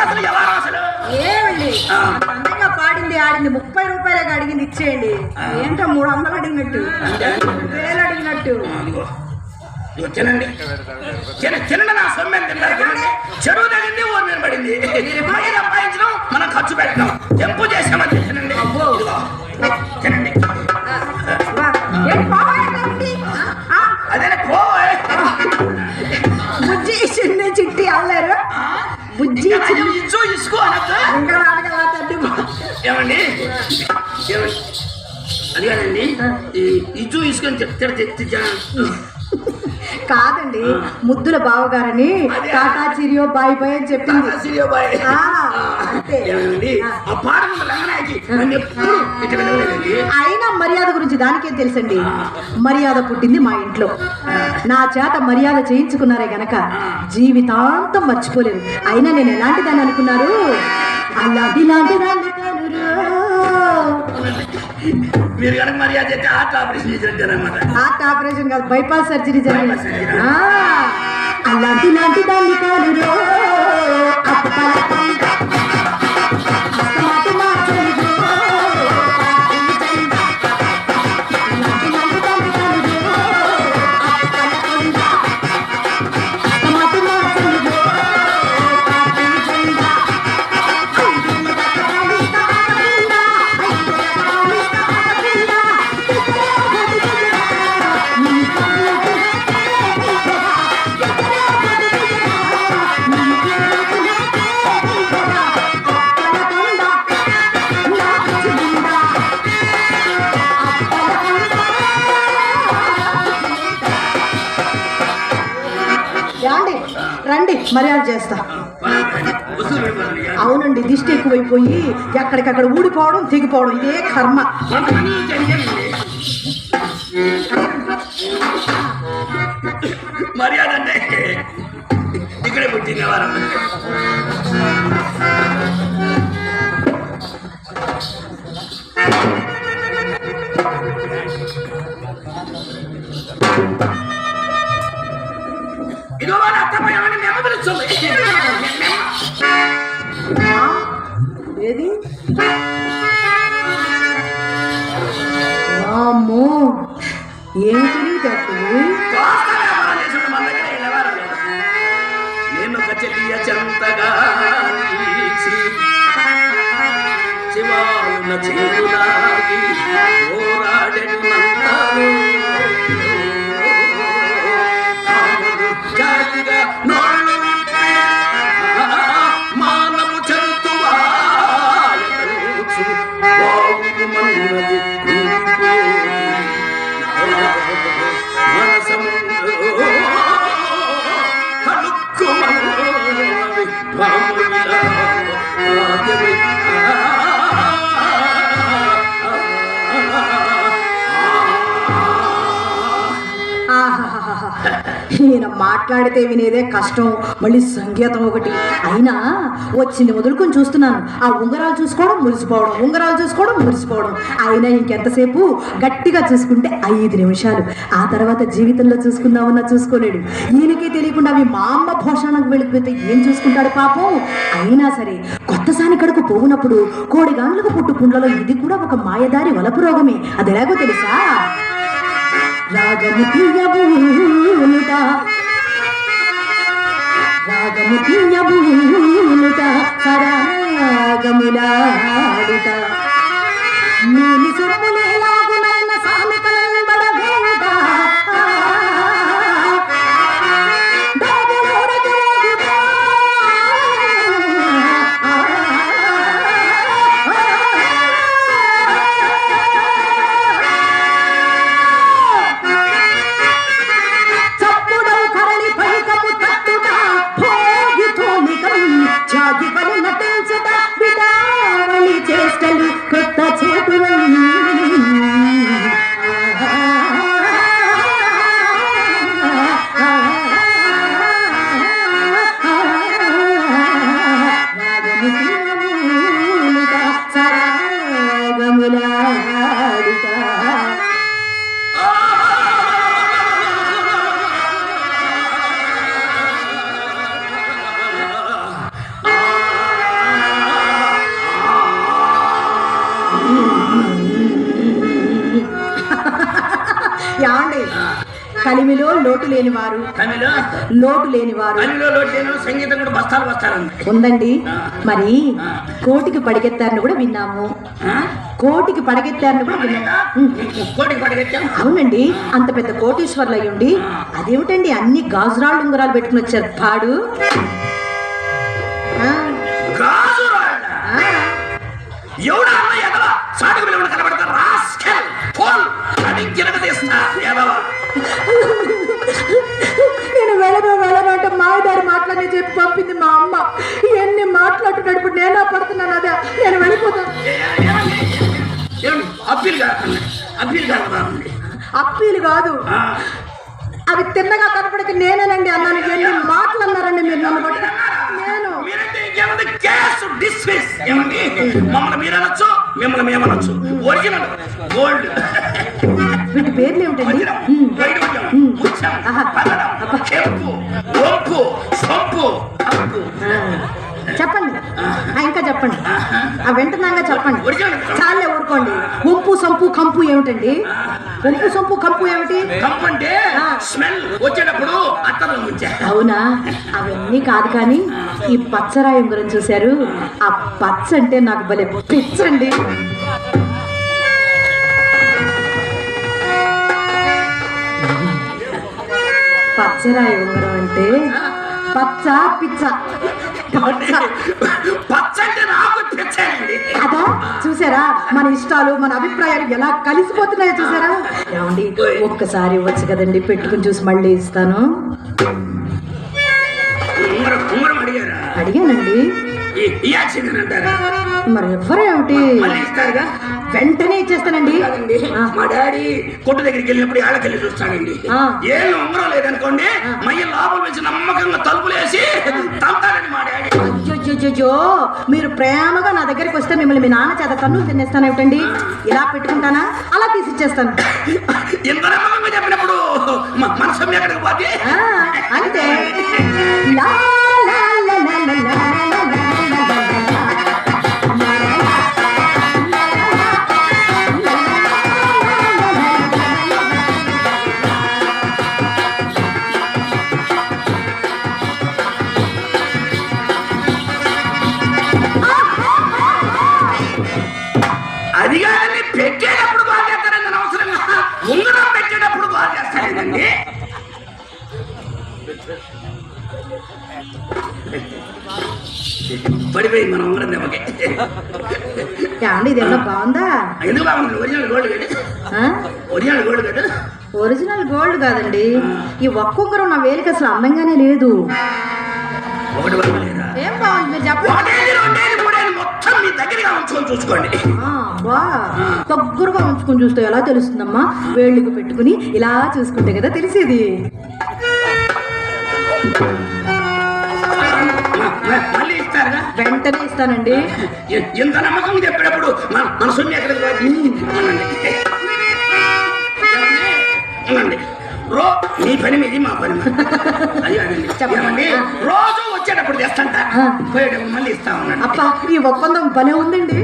అసలు. అందంగా పాడింది ఆడింది ముప్పై రూపాయలే అడిగింది ఇచ్చేయండి. ఏంటో మూడు వందలు అడిగినట్టు. వేలు అడిగినట్టు. తినండి. తినండి నా తినండి. చెరువు తగింది ఊరి మీద పడింది మనం ఖర్చు పెట్టడం తెంపు చేసామని తినండి. ఇసుకొని చెప్తాడు కాదండి ముద్దుల బావగారని. టాటా చిరియో బాయ్ బాయ్ అని చెప్పింది. ఇట్ట వినలేదండి. అయినా మర్యాద గురించి దానికేం తెలుసండి? మర్యాద పుట్టింది మా ఇంట్లో. నా చేత మర్యాద చేయించుకున్నారే గనక జీవితాంతం మర్చిపోలేరు అయినా నేను ఎలాంటి దాన్ని అనుకున్నారు? అలాంటి లాంటి దాన్ని కానురో. మీరు కనుక మర్యాద చేస్తే హార్ట్ ఆపరేషన్ చేసినట్టారనమాట హార్ట్ ఆపరేషన్ కాదు బైపాస్ సర్జరీ జరిగింది. అలాంటి లాంటి దాన్ని కానురో రండి మర్యాద చేస్తా అవునండి దిష్టి ఎక్కువైపోయి ఎక్కడికక్కడ ఊడిపోవడం తెగిపోవడం ఇదే కర్మ మర్యాద అంటే ఇక్కడే పుట్టింది వారం you. ఏది అమ్మో ఏం తెలివితేటలు నేను ఒక చెల్లియ చెంతగా తీసి శివాలున ఈయన మాట్లాడితే వినేదే కష్టం మళ్ళీ సంగీతం ఒకటి. అయినా వచ్చింది వదులుకొని చూస్తున్నాను. ఆ ఉంగరాలు చూసుకోవడం మురిసిపోవడం ఉంగరాలు చూసుకోవడం మురిసిపోవడం. అయినా ఇంకెంతసేపు గట్టిగా చూసుకుంటే ఐదు నిమిషాలు. ఆ తర్వాత జీవితంలో చూసుకుందామన్నా చూసుకోలేడు. ఈయనకే తెలియకుండా అవి మా అమ్మ భోషణకు వెళ్ళిపోతే ఏం చూసుకుంటాడు పాపం? అయినా సరే కొత్త సానికడకు పోవునప్పుడు కోడి గాండ్లకు పుట్టు కుండలో ఇది కూడా ఒక మాయదారి వలపు రోగమే. అది ఎలాగో తెలుసా? రాగము తీయబూనుట రాగము తీయబూనుట సరాగములాడుట. కలిమిలో లోటు లేని వారు లోటు లేని వారు సంగీతం కూడా బస్తాలు బస్తాలు ఉంది ఉందండి మరి కోటికి పడిగెత్తారని కూడా విన్నాము? కోటికి పడగెత్తారని కూడా విన్నాము. అవునండి. అంత పెద్ద కోటీశ్వర్లు అయి ఉండి అదేమిటండి అన్ని గాజురాళ్ళు ఉంగరాలు పెట్టుకుని వచ్చారు? పాడు. ఎవడా అన్న ఎదవ? సాటుకు పిల్లలు కనబడతారు రాస్కెల్ ఫోన్. అని గిరగ తీస్తా ఎదవ? నేను వెళ్ళను వెళ్ళను అంటే మాయదారి మాటలనే చెప్పి పంపింది మా అమ్మ. ఇవన్నీ మాట్లాడుతున్నప్పుడు నేనా పడుతున్నాను అదే. నేను వెళ్ళిపోతాను అప్పీల్ అప్పీల్ కాదు. అవి తిన్నగా కనపడక నేనేనండి అన్నాను. ఎన్ని మాటలు అన్నారండి మీరు నన్ను బట్టి నేను. మమ్మల్ని మీరు అనొచ్చు మిమ్మల్ని మేము అనొచ్చు ఒరిజినల్ గోల్డ్ వీటి పేర్లు ఏమిటండి చెప్పండి. ఇంకా చెప్పండి. ఆ వెంటనాగా చెప్పండి. చాలే ఊరుకోండి. వంపు సంపు కంపు ఏమిటండి? వంపు సంపు కంపు ఏమిటి? కంపు అంటే. స్మెల్ వచ్చేటప్పుడు అవునా? అవన్నీ కాదు కానీ ఈ పచ్చరాయి ఉంగరం చూశారు. ఆ పచ్చ అంటే నాకు భలే పిచ్చండి. పచ్చరాయి ఉంగరం అంటే పచ్చ పిచ్చ. కదా చూసారా? మన ఇష్టాలు మన అభిప్రాయాలు ఎలా కలిసిపోతున్నాయో చూసారా? ఏమండి ఒక్కసారి ఇవ్వచ్చు కదండి పెట్టుకుని చూసి మళ్ళీ ఇస్తాను. అడిగానండి. మరి ఎవరేమిటి వెంటనే ఇచ్చేస్తానండి. కాదండి మా డాడీ కొట్టు దగ్గరికి వెళ్ళినప్పుడు ఏళ్ళకెళ్ళి చూస్తాడండి. ఆ. ఏళ్ళు ఉంగరం లేదనుకోండి మయ్య లోపల వచ్చి నమ్మకంగా తలుపులు వేసి తంతాడండి మా డాడీ. అయ్యో మీరు ప్రేమగా నా దగ్గరికి వస్తే మిమ్మల్ని మీ నాన్న చేత కన్నులు తినేస్తాను ఏమిటండి? ఇలా పెట్టుకుంటానా? అలా తీసి ఇచ్చేస్తాను ఇంత నమ్మకంగా చెప్పినప్పుడు ఎక్కడికి పోతే అంతే. కాదండి పెట్టేటప్పుడు బాగా చేస్తారండి అనవసరంగా ఉంగరం పెట్టేటప్పుడు బాగా చేస్తారండి పడిపోయింది మన ఉంగరం దెబ్బకి ఏమండి ఇది ఏమన్నా బాగుందా? ఎందుకు బాగుంది? ఒరిజినల్ గోల్డ్ ఆ? ఒరిజినల్ గోల్డ్ కదా. ఒరిజినల్ గోల్డ్ కాదండి. ఈ ఒక్కొక్కరు నా వేలికి అసలు అందంగానే లేదు. ఒకటి వరకు లేదా? ఏం బాగుంది? మీరు చెప్పండి. దగ్గరగా ఉంచుకొని చూసుకోండి. దగ్గరగా ఉంచుకుని చూస్తే ఎలా తెలుస్తుందమ్మా? వేళ్ళకి పెట్టుకుని ఇలా చూసుకుంటే కదా తెలిసేది. మళ్ళీ వెంటనే ఇస్తానండి. ఎంత నమ్మకం చెప్పేటప్పుడు మన మన సొమ్ము ఎక్కడికి పోతుంది? రో మీ పని మీది మా పని. చెప్పండి. రోజు వచ్చేటప్పుడు తెస్తంట. పోయేటప్పుడు మళ్ళీ ఇస్తా ఉన్నాను అప్ప ఈ ఒప్పందం భలే ఉందండి.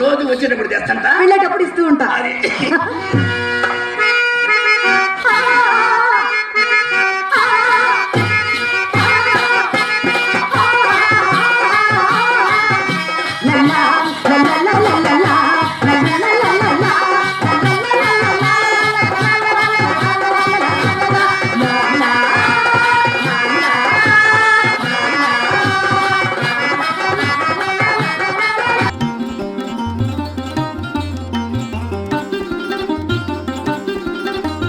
రోజు వచ్చేటప్పుడు తెస్తంట. వెళ్ళేటప్పుడు ఇస్తూ ఉంటా. అది.